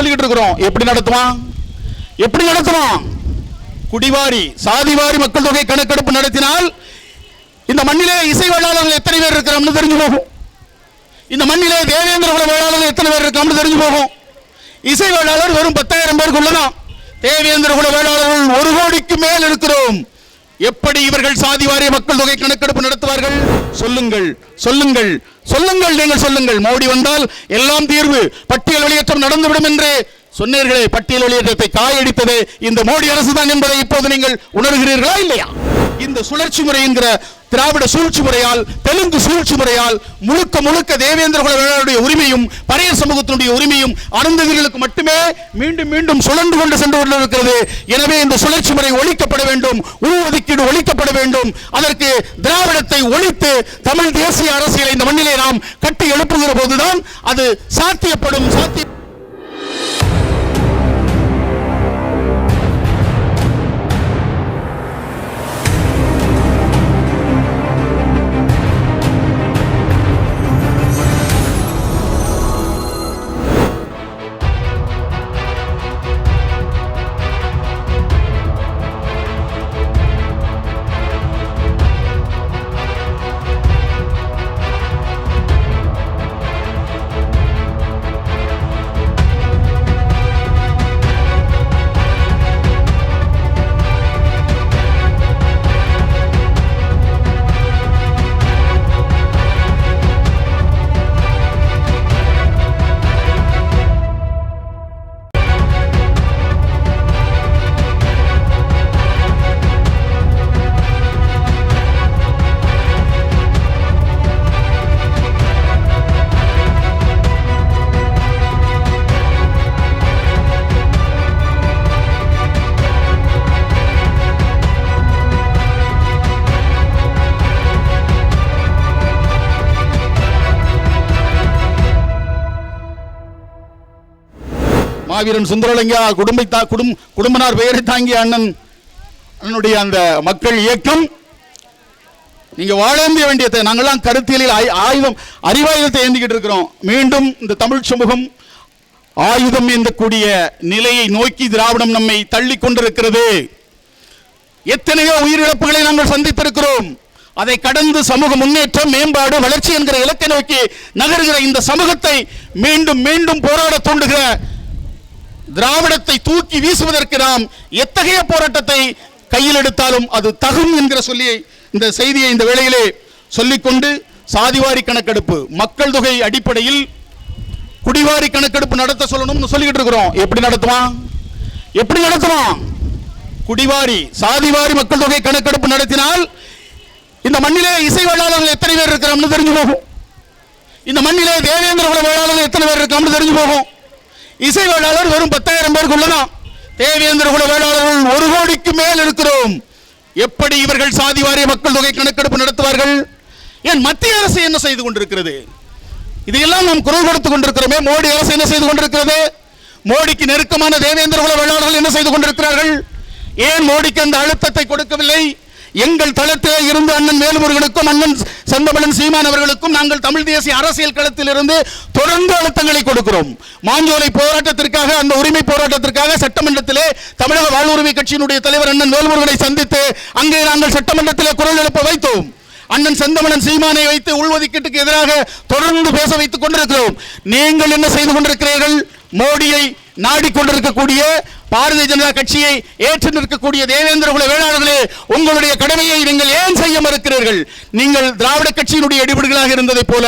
சொல்லிக்கிட்டு இருக்கிறோம். எப்படி நடத்துவான்? எப்படி நடத்துவான்? குடிவாரி சாதிவாரி மக்கள் தொகை கணக்கெடுப்பு நடத்தினால் இந்த மண்ணிலே இசை வேளாளர்கள் எத்தனை பேர் இருக்கிறோம்னு தெரிஞ்சு போகும். இந்த மண்ணிலே தேவேந்திர குல வேளாளர்கள் எத்தனை பேர் இருக்கிறோம்னு தெரிஞ்சு போகும். இசை வேளாளர் வெறும் பத்தாயிரம் பேருக்குள்ளதான் தேவேந்திர குல வேளாளர்கள் ஒரு கோடிக்கு மேல் இருக்கிறோம். எப்படி இவர்கள் சாதி வாரிய மக்கள் தொகை கணக்கெடுப்பு நடத்துவார்கள்? சொல்லுங்கள் சொல்லுங்கள். சொல்லுங்கள் நீங்கள் சொல்லுங்கள். மோடி வந்தால் எல்லாம் தீர்வு. பட்டியல் வெளியேற்றம் நடந்துவிடும் என்று சொன்னீர்களே பட்டியல் வெளியேற்றத்தை காயடித்தது இந்த மோடி அரசு தான் என்பதை இப்போது நீங்கள் உணர்கிறீர்களா இல்லையா? இந்த சுழற்சி முறை என்கிற திராவிட சூழ்ச்சி முறையால் தெலுங்கு சூழ்ச்சி முறையால் முழுக்க முழுக்க தேவேந்திர குல உரிமையும் பறைய சமூகத்தினுடைய உரிமையும் அருந்ததிகளுக்கு மட்டுமே மீண்டும் மீண்டும் சுழன்று கொண்டு சென்று கொண்டிருக்கிறது. எனவே இந்த சுழற்சி முறை ஒழிக்கப்பட வேண்டும் உள்ஒதுக்கீடு ஒழிக்கப்பட வேண்டும். அதற்கு திராவிடத்தை ஒழித்து தமிழ் தேசிய அரசியலை இந்த மண்ணிலே நாம் கட்டி எழுப்புகிற போதுதான் அது சாத்தியப்படும் சாத்திய மாவீரன் சுந்தரலிங்கா குடும்ப குடும் குடும்பனார் பெயரை தாங்கிய அண்ணன் அண்ணனுடைய அந்த மக்கள் இயக்கம். நீங்க வாழேந்திய வேண்டியதை நாங்கள்லாம் கருத்தியலில் ஆயுதம் அறிவாயுதத்தை ஏந்திக்கிட்டு இருக்கிறோம். மீண்டும் இந்த தமிழ் சமூகம் ஆயுதம் ஏந்தக்கூடிய நிலையை நோக்கி திராவிடம் நம்மை தள்ளி கொண்டிருக்கிறது. எத்தனையோ உயிரிழப்புகளை நாங்கள் சந்தித்திருக்கிறோம். அதை கடந்து சமூக முன்னேற்றம் மேம்பாடு வளர்ச்சி என்கிற இலக்கை நோக்கி நகர்கிற இந்த சமூகத்தை மீண்டும் மீண்டும் போராட தூண்டுகிற திராவிடத்தை தூக்கி வீசுவதற்கு நாம் எத்தகைய போராட்டத்தை கையில் எடுத்தாலும் அது தகும் என்கிற சொல்லி இந்த செய்தியை இந்த வேளையிலே சொல்லிக்கொண்டு சாதிவாரி கணக்கெடுப்பு மக்கள் தொகை அடிப்படையில் குடிவாரி கணக்கெடுப்பு நடத்த சொல்லணும்னு சொல்லிக்கிட்டு இருக்கிறோம். எப்படி நடத்துவான்? எப்படி நடத்துவான்? குடிவாரி சாதிவாரி மக்கள் தொகை கணக்கெடுப்பு நடத்தினால் இந்த மண்ணிலே இசை வேளாளர்கள் எத்தனை பேர் இருக்கிறோம்னு தெரிஞ்சு போகும். இந்த மண்ணிலே தேவேந்திர குல வேளாளர்கள் எத்தனை பேர் இருக்கிறோம்னு தெரிஞ்சு போகும். இசை வேளாளர் வெறும் பத்தாயிரம் பேருக்குள்ளதான் தேவேந்திர குல வேளாளர்கள் ஒரு கோடிக்கு மேல் இருக்கிறோம். எப்படி இவர்கள் சாதி வாரிய மக்கள் தொகை கணக்கெடுப்பு நடத்துவார்கள்? ஏன் மத்திய அரசு என்ன செய்து கொண்டிருக்கிறது? இதையெல்லாம் நாம் குரல் கொடுத்துக் கொண்டிருக்கிறோமே. மோடி அரசு என்ன செய்து கொண்டிருக்கிறது? மோடிக்கு நெருக்கமான தேவேந்திர குல வேளாளர்கள் என்ன செய்து கொண்டிருக்கிறார்கள்? ஏன் மோடிக்கு அந்த அழுத்தத்தை கொடுக்கவில்லை? எங்கள் தளத்திலே இருந்து அண்ணன் வேலுமுருகனுக்கும் அண்ணன் செந்தமிழன் சீமான் அவர்களுக்கும் நாங்கள் தமிழ் தேசிய அரசியல் களத்தில் இருந்து தொடர்ந்து அழுத்தங்களை கொடுக்கிறோம். மாஞ்சோலை போராட்டத்திற்காக அந்த உரிமை போராட்டத்திற்காக சட்டமன்றத்திலே தமிழக வாழ்வுரிமை கட்சியினுடைய தலைவர் அண்ணன் வேலுமுருகனை சந்தித்து அங்கே நாங்கள் சட்டமன்றத்திலே குரல் எழுப்ப வைத்தோம். அண்ணன் செந்தமணன் சீமானை வைத்து உள்ஒதுக்கீட்டுக்கு எதிராக தொடர்ந்து பேச வைத்துக் கொண்டிருக்கிறோம். நீங்கள் என்ன செய்து கொண்டிருக்கிறீர்கள்? மோடியை நாடிக்கொண்டிருக்கக்கூடிய பாரதிய ஜனதா கட்சியை ஏற்று நிற்கக்கூடிய தேவேந்திர குல வேளாளர்களே உங்களுடைய கடமையை நீங்கள் ஏன் செய்ய மறுக்கிறீர்கள்? நீங்கள் திராவிட கட்சியினுடைய எடுபடிகளாக இருந்ததைப் போல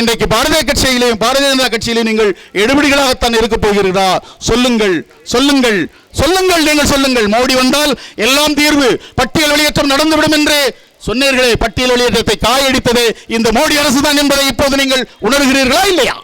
இன்றைக்கு பாரதிய கட்சியிலேயும் பாரதிய ஜனதா கட்சியிலேயும் நீங்கள் எடுபடிகளாகத்தான் இருக்கப் போகிறீர்களா? சொல்லுங்கள் சொல்லுங்கள் சொல்லுங்கள் நீங்கள் சொல்லுங்கள். மோடி வந்தால் எல்லாம் தீர்வு. பட்டியல் வெளியேற்றம் நடந்துவிடும் என்று சொன்னீர்களே. பட்டியல் வெளியேற்றத்தை காயடித்ததே இந்த மோடி அரசு தான் என்பதை இப்போது நீங்கள் உணர்கிறீர்களா இல்லையா?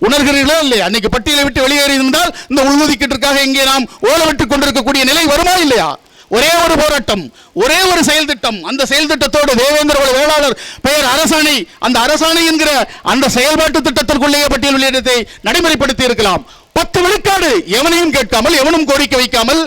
உணர்கிறீர்களா இல்லையா? அன்னைக்கு பட்டியலை விட்டு வெளியேறி இருந்தால் இந்த உள்ஒதுக்கீட்டிற்காக இங்கே நாம் ஓலவிட்டுக் கொண்டிருக்கக்கூடிய நிலை வருமா இல்லையா? ஒரே ஒரு போராட்டம் ஒரே ஒரு செயல் திட்டம். அந்த செயல் திட்டத்தோடு தேவேந்திர வேளாளர் பெயர் அரசாணை அந்த அரசாணை என்கிற அந்த செயல்பாட்டு திட்டத்திற்குள்ளேயே பட்டியல் வெளியிடத்தை நடைமுறைப்படுத்தி இருக்கலாம் பத்து விழுக்காடு எவனையும் கேட்காமல் எவனும் கோரிக்கை வைக்காமல்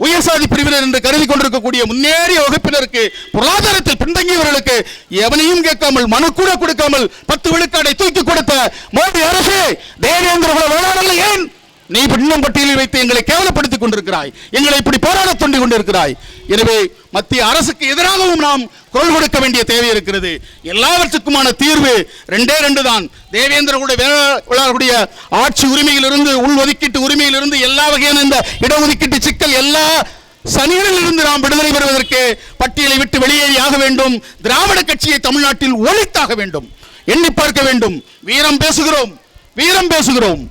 உயர் சாதி பிரிவினர் என்று கருதி கொண்டிருக்கக்கூடிய முன்னேறிய வகுப்பினருக்கு பொருளாதாரத்தில் பின்தங்கியவர்களுக்கு எவனையும் கேட்காமல் மனு கூட கொடுக்காமல் பத்து விழுக்காடை தூக்கி கொடுத்த மோடி அரசு தேவேந்திர வேளாண் ஏன்? நீ இன்னும் பட்டியலில் வைத்து எங்களை கேவலப்படுத்திக் கொண்டிருக்கிறாய். எங்களை இப்படி போராடத் தூண்டி கொண்டிருக்கிறாய். எனவே மத்திய அரசுக்கு எதிராகவும் நாம் குரல் கொடுக்க வேண்டிய தேவை இருக்கிறது. எல்லாவற்றுக்குமான தீர்வு ரெண்டே ரெண்டு தான் தேவேந்திர வேளாளர்களுடைய ஆட்சி உரிமையிலிருந்து உள் ஒதுக்கீட்டு உரிமையிலிருந்து எல்லா வகையான இந்த இடஒதுக்கீட்டு சிக்கல் எல்லா சனிகளில் இருந்து நாம் விடுதலை பெறுவதற்கு பட்டியலை விட்டு வெளியேறி ஆக வேண்டும். திராவிட கட்சியை தமிழ்நாட்டில் ஒழித்தாக வேண்டும். எண்ணி பார்க்க வேண்டும். வீரம் பேசுகிறோம். வீரம் பேசுகிறோம்.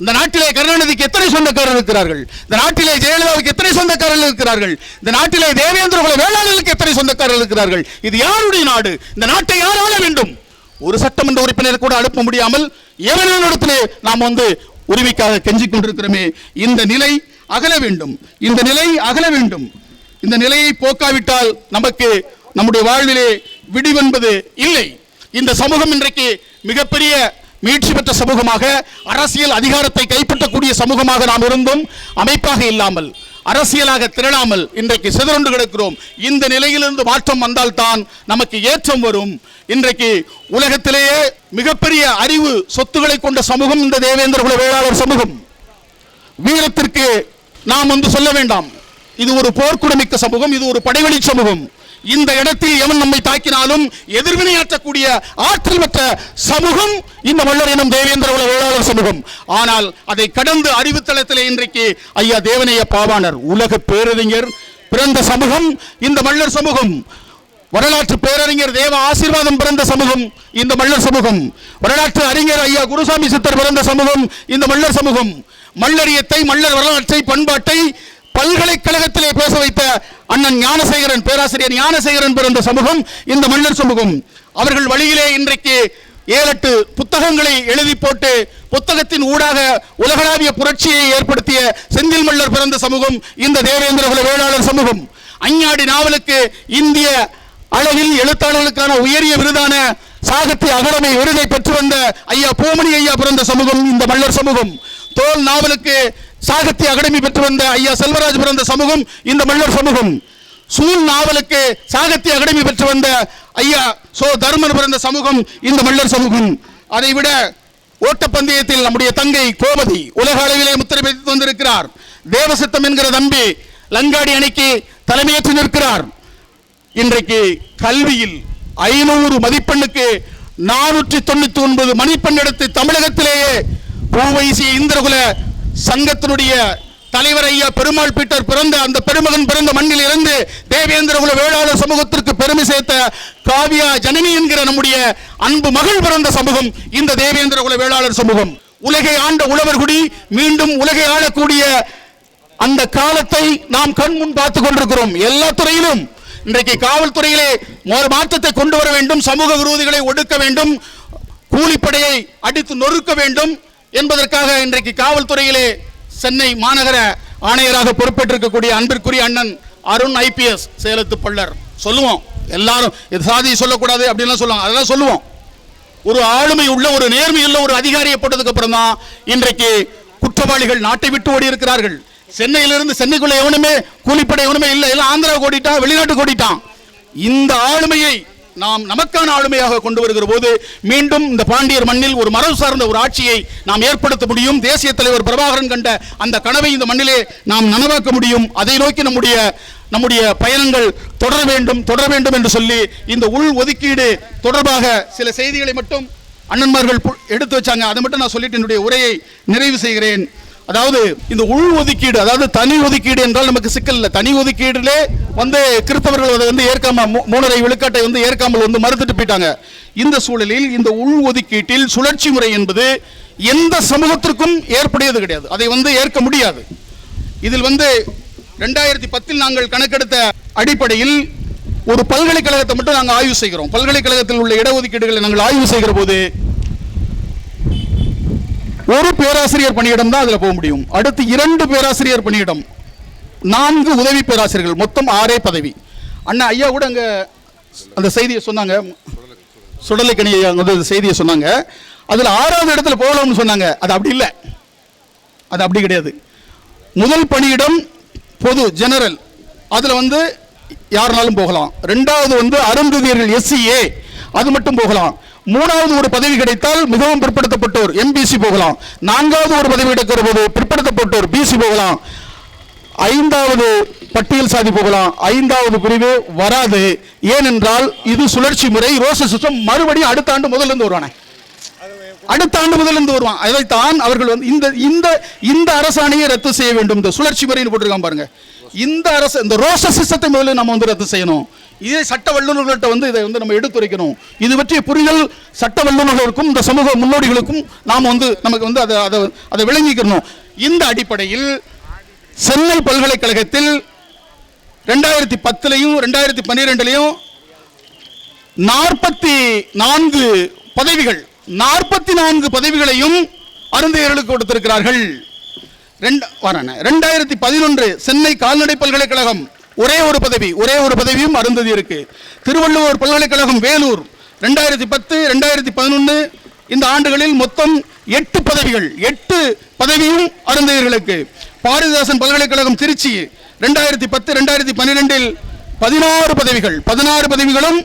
இந்த நாட்டிலே கருணாநிதிக்கு எத்தனை சொந்தக்காரர்கள் இருக்கிறார்கள்? இந்த நாட்டிலே ஜெயலலிதாவுக்கு எத்தனை சொந்தக்காரர்கள் இருக்கிறார்கள்? இந்த நாட்டிலே தேவேந்திர குல வேளாளர்களுக்கு எத்தனை சொந்தக்காரர்கள் இருக்கிறார்கள்? இது யாருடைய நாடு? இந்த நாட்டை யார் ஆள வேண்டும்? ஒரு சட்டமன்ற உறுப்பினர் கூட அனுப்ப முடியாமல் எவனிடத்திலே நாம் வந்து உரிமைக்காக கெஞ்சிக் கொண்டிருக்கிறோமே? இந்த நிலை அகல வேண்டும். இந்த நிலை அகல வேண்டும். இந்த நிலையை போக்காவிட்டால் நமக்கு நம்முடைய வாழ்விலே விடிவென்பது இல்லை. இந்த சமூகம் இன்றைக்கு மிகப்பெரிய மீட்சி பெற்ற சமூகமாக அரசியல் அதிகாரத்தை கைப்பற்றக்கூடிய சமூகமாக நாம் இருந்தும் அமைப்பாக இல்லாமல் அரசியலாக திரளாமல் இன்றைக்கு சிதறண்டு கிடக்கிறோம். இந்த நிலையிலிருந்து மாற்றம் வந்தால்தான் நமக்கு ஏற்றம் வரும். இன்றைக்கு உலகத்திலேயே மிகப்பெரிய அறிவு சொத்துக்களை கொண்ட சமூகம் இந்த தேவேந்திர குல வேளாளர் சமூகம். வீரத்திற்கு நாம் வந்து சொல்ல வேண்டாம். இது ஒரு போர்க்குடமிக்க சமூகம் இது ஒரு படைவெளி சமூகம். இந்த இடத்தில் எவன் நம்மை தாக்கினாலும் எதிர்வினையாற்றக்கூடிய ஆற்றல் பெற்ற சமூகம் இந்த மல்லர் எனும் தேவேந்திர குல வேளாளர் சமூகம். ஆனால் அதை கடந்து அறிவுத்தளத்தில் இன்றைக்கு ஐயா தேவனைய பாவாணர் உலக பேரறிஞர் பிறந்த சமூகம் இந்த மல்லர் சமூகம். வரலாற்று பேரறிஞர் தேவ ஆசீர்வாதம் பிறந்த சமூகம் இந்த மல்லர் சமூகம். வரலாற்று அறிஞர் ஐயா குருசாமி சித்தர் பிறந்த சமூகம் இந்த மல்லர் சமூகம். மல்லரியத்தை மல்லர் வரலாற்றை பண்பாட்டை பல்கலைக்கழகத்திலே பேச வைத்த அண்ணன் ஞானசேகரன் பேராசிரியர் ஞானசேகரன் பிறந்த சமூகம் இந்த மன்னர் சமூகம். அவர்கள் வழியிலே இன்றைக்கு ஏழெட்டு புத்தகங்களை எழுதி போட்டு புத்தகத்தின் ஊடாக உலகளாவிய புரட்சியை ஏற்படுத்திய செந்தில் மல்லர் பிறந்த சமூகம் இந்த தேவேந்திரகுல வேளாளர் சமூகம். அஞ்ஞாடி நாவலுக்கு இந்திய அளவில் எழுத்தாளர்களுக்கான உயரிய விருதான சாகித்ய அகாடமி விருதை பெற்று வந்த ஐயா பூமணி ஐயா பிறந்த சமூகம் இந்த மல்லர் சமூகம். தோல் நாவலுக்கு சாகித்ய அகாடமி பெற்று வந்த ஐயா செல்வராஜ் பிறந்த சமூகம் இந்த மல்லர் சமூகம். சூழ் நாவலுக்கு சாகித்ய அகாடமி பெற்று வந்த ஐயா சோ தர்மன் பிறந்த சமூகம் இந்த மல்லர் சமூகம். அதை விட ஓட்டப்பந்தயத்தில் நம்முடைய தங்கை கோபதி உலக அளவிலே முத்திரை பதித்து வந்திருக்கிறார். தேவசித்தம் என்கிற தம்பி லங்காடி அணிக்கு தலைமையேற்று நிற்கிறார். இன்றைக்கு கல்வியில் ஐநூறு மதிப்பெண்ணுக்கு நானூற்றி தொண்ணூத்தி ஒன்பது மதிப்பெண் எடுத்து தமிழகத்திலேயே பூவைசி இந்திரகுல சங்கத்தினுடைய தலைவர் ஐயா பெருமாள் பீட்டர் பிறந்த அந்த பெருமகன் பிறந்த மண்ணில் இருந்து தேவேந்திரகுல வேளாளர் சமூகத்திற்கு பெருமை சேர்த்த காவியா ஜனனி என்கிற நம்முடைய அன்பு மகள் பிறந்த சமூகம் இந்த தேவேந்திரகுல வேளாளர் சமூகம். உலகை ஆண்ட உழவர் குடி மீண்டும் உலகை ஆளக்கூடிய அந்த காலத்தை நாம் கண் முன் பார்த்து கொண்டிருக்கிறோம். எல்லா துறையிலும் இன்றைக்கு காவல்துறையிலே ஒரு மாற்றத்தை கொண்டு வர வேண்டும் சமூக விரோதிகளை ஒடுக்க வேண்டும் கூலிப்படையை அடித்து நொறுக்க வேண்டும். என்பதற்காக இன்றைக்கு காவல்துறையிலே சென்னை மாநகர ஆணையராக பொறுப்பேற்றிருக்கக்கூடிய அன்பிற்குரிய அண்ணன் அருண் ஐபிஎஸ் சேலத்து பள்ளர். சொல்லுவோம். எல்லாரும் இது சாதி சொல்லக்கூடாது அப்படின்லாம் சொல்லுவாங்க. அதெல்லாம் சொல்லுவோம். ஒரு ஆளுமை உள்ள ஒரு நேர்மை உள்ள ஒரு அதிகாரியை போட்டதுக்கு அப்புறம் தான் இன்றைக்கு குற்றவாளிகள் நாட்டை விட்டு ஓடி இருக்கிறார்கள். சென்னையிலிருந்து சென்னைக்குள்ள எவனுமே கூலிப்படை எவனுமே இல்லை. எல்லாம் ஆந்திரா ஓடிட்டான் வெளிநாட்டுக்கு ஓடிட்டான். இந்த ஆளுமையை நாம் நமக்கான ஆளுமையாக கொண்டு வருகிற போது மீண்டும் இந்த பாண்டியர் மண்ணில் ஒரு மரபு சார்ந்த ஒரு ஆட்சியை நாம் ஏற்படுத்த முடியும். தேசிய தலைவர் பிரபாகரன் கண்ட அந்த கனவை இந்த மண்ணிலே நாம் நனவாக்க முடியும். அதை நோக்கி நம்முடைய நம்முடைய பயணங்கள் தொடர வேண்டும் தொடர வேண்டும் என்று சொல்லி இந்த உள் ஒதுக்கீடு தொடர்பாக சில செய்திகளை மட்டும் அண்ணன்மார்கள் எடுத்து வச்சாங்க. அதை மட்டும் நான் சொல்லிட்டு என்னுடைய உரையை நிறைவு செய்கிறேன். அதாவது இந்த உள் ஒதுக்கீடு அதாவது தனி ஒதுக்கீடு என்றால் நமக்கு சிக்கல் இல்லை. தனி ஒதுக்கீடுலே வந்து கிறிஸ்தவர்கள் அதை வந்து ஏற்காம மூணரை விழுக்காட்டை வந்து ஏற்காமல் வந்து மறுத்துட்டு போயிட்டாங்க. இந்த சூழலில் இந்த உள் ஒதுக்கீட்டில் சுழற்சி முறை என்பது எந்த சமூகத்திற்கும் ஏற்புடையது கிடையாது. அதை வந்து ஏற்க முடியாது. இதில் வந்து ரெண்டாயிரத்தி பத்தில் நாங்கள் கணக்கெடுத்த அடிப்படையில் ஒரு பல்கலைக்கழகத்தை மட்டும் நாங்கள் ஆய்வு செய்கிறோம். பல்கலைக்கழகத்தில் உள்ள இடஒதுக்கீடுகளை நாங்கள் ஆய்வு செய்கிற போது ஒரு பேராசிரியர் பணியிடம் தான் அதில் போக முடியும். அடுத்து இரண்டு பேராசிரியர் பணியிடம். நான்கு உதவி பேராசிரியர்கள் மொத்தம் ஆறே பதவி. அண்ணா ஐயா கூட அங்கே அந்த செய்தியை சொன்னாங்க. சுடலைக்கணி ஐயா வந்து அந்த செய்தியை சொன்னாங்க. அதில் ஆறாவது இடத்துல போகலாம்னு சொன்னாங்க. அது அப்படி இல்லை. அது அப்படி கிடையாது. முதல் பணியிடம் பொது ஜெனரல் அதில் வந்து யாருனாலும் போகலாம். ரெண்டாவது வந்து அருந்ததியர்கள் எஸ்சிஏ அது மட்டும் போகலாம். மூணாவது ஒரு பதவி கிடைத்தால் மிகவும் பிற்படுத்தப்பட்டோர் எம்பிசி போகலாம். நான்காவது ஒரு பதவி கிடைக்கிற போது பிற்படுத்தப்பட்டோர் பிசி போகலாம். ஐந்தாவது பட்டியல் சாதி போகலாம். ஐந்தாவது பிரிவு வராது. ஏனென்றால் இது சுழற்சி முறை. ரோச சிஸ்டம் மறுபடியும் அடுத்த ஆண்டு முதல்ல இருந்து வருவானே. அடுத்த ஆண்டு முதல்ல இருந்து வருவான். அதைத்தான் அவர்கள் வந்து இந்த இந்த இந்த அரசாணையை ரத்து செய்ய வேண்டும். இந்த சுழற்சி முறைன்னு போட்டிருக்கான் பாருங்க. இந்த அரசு இந்த ரோச சிஸ்டத்தை முதல்ல நம்ம வந்து ரத்து செய்யணும். இதே சட்ட வல்லுநர்கள்ட்ட வந்து இதை வந்து நம்ம எடுத்துரைக்கணும். இது பற்றிய புரிதல் சட்ட வல்லுநர்களுக்கும் இந்த சமூக முன்னோடிகளுக்கும் நாம் வந்து நமக்கு வந்து அதை அதை அதை விளங்கிக்கணும். இந்த அடிப்படையில் சென்னை பல்கலைக்கழகத்தில் ரெண்டாயிரத்தி பத்துலையும் ரெண்டாயிரத்தி பன்னிரெண்டுலையும் நாற்பத்தி நான்கு பதவிகள் நாற்பத்தி நான்கு பதவிகளையும் அருந்தையர்களுக்கு கொடுத்திருக்கிறார்கள். ரெண்டு வரேன். ரெண்டாயிரத்தி பதினொன்று சென்னை கால்நடை பல்கலைக்கழகம். ஒரே ஒரு பதவி ஒரே ஒரு பதவியும் அருந்ததி இருக்கு. திருவள்ளுவர் பல்கலைக்கழகம் வேலூர் ரெண்டாயிரத்தி பத்து ரெண்டாயிரத்தி பதினொன்று இந்த ஆண்டுகளில் மொத்தம் எட்டு பதவிகள் எட்டு பதவியும் அருந்ததியர்களுக்கு பாரதிதாசன் பல்கலைக்கழகம் திருச்சி ரெண்டாயிரத்தி பத்து ரெண்டாயிரத்தி பன்னிரெண்டில் பதினாறு பதவிகள் பதினாறு பதவிகளும்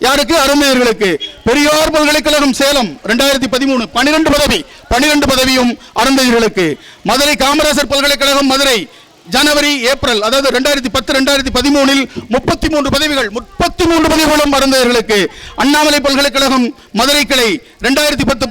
யாருக்கு? அருமையர்களுக்கு பெரியார் பல்கலைக்கழகம் சேலம் ரெண்டாயிரத்தி பதிமூணு பன்னிரெண்டு பதவி பன்னிரெண்டு பதவியும் அருந்தையர்களுக்கு மதுரை காமராசர் பல்கலைக்கழகம் மதுரை ஜனவரி ஏப்ரல் அதாவது ரெண்டாயிரத்தி பத்து ரெண்டாயிரத்தி பதிமூணில் முப்பத்தி மூன்று பதவிகள் முப்பத்தி மூன்று பதவிகளும் மறந்தவர்களுக்கு அண்ணாமலை பல்கலைக்கழகம் மதுரை கிளை ரெண்டாயிரத்தி பத்து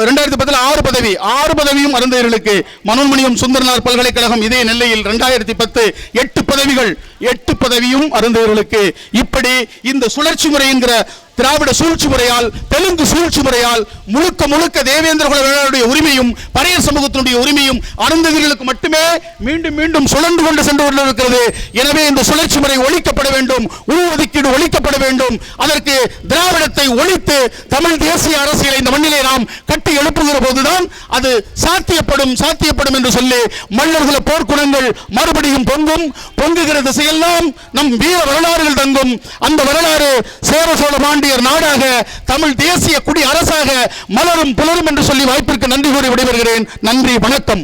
ரெண்டாயிரத்தி பத்தில் ஆறு பதவி ஆறு பதவியும் அருந்தையர்களுக்கு மனோன்மணியம் சுந்தரனார் பல்கலைக்கழகம் இதே நெல்லையில் ரெண்டாயிரத்தி பத்து எட்டு பதவிகள் எட்டு பதவியும் அருந்தையர்களுக்கு இப்படி இந்த சுழற்சி முறை என்கிற திராவிட சூழ்ச்சி முறையால் தெலுங்கு சூழ்ச்சி முறையால் முழுக்க முழுக்க தேவேந்திர குல உரிமையும் பழைய சமூகத்தினுடைய உரிமையும் அனந்தகிரிகளுக்கு மட்டுமே மீண்டும் மீண்டும் சுழன்று கொண்டு சென்று கொண்டிருக்கிறது. எனவே இந்த சுழற்சி முறை ஒழிக்கப்பட வேண்டும் உள்ஒதுக்கீடு ஒழிக்கப்பட வேண்டும். அதற்கு திராவிடத்தை ஒழித்து தமிழ் தேசிய அரசியலை இந்த மண்ணிலே நாம் கட்டி எழுப்புகிற போதுதான் அது சாத்தியப்படும் சாத்தியப்படும் என்று சொல்லி மன்னர்குல போர்க்குணங்கள் மறுபடியும் பொங்கும். பொங்குகிற திசையெல்லாம் நம் வீர வரலாறுகள் தங்கும். அந்த வரலாறு சேர சோழ நம்முடைய நாடாக தமிழ் தேசிய குடி அரசாக மலரும் புலரும் என்று சொல்லி வாய்ப்பிற்கு நன்றி கூறி விடைபெறுகிறேன். நன்றி வணக்கம்.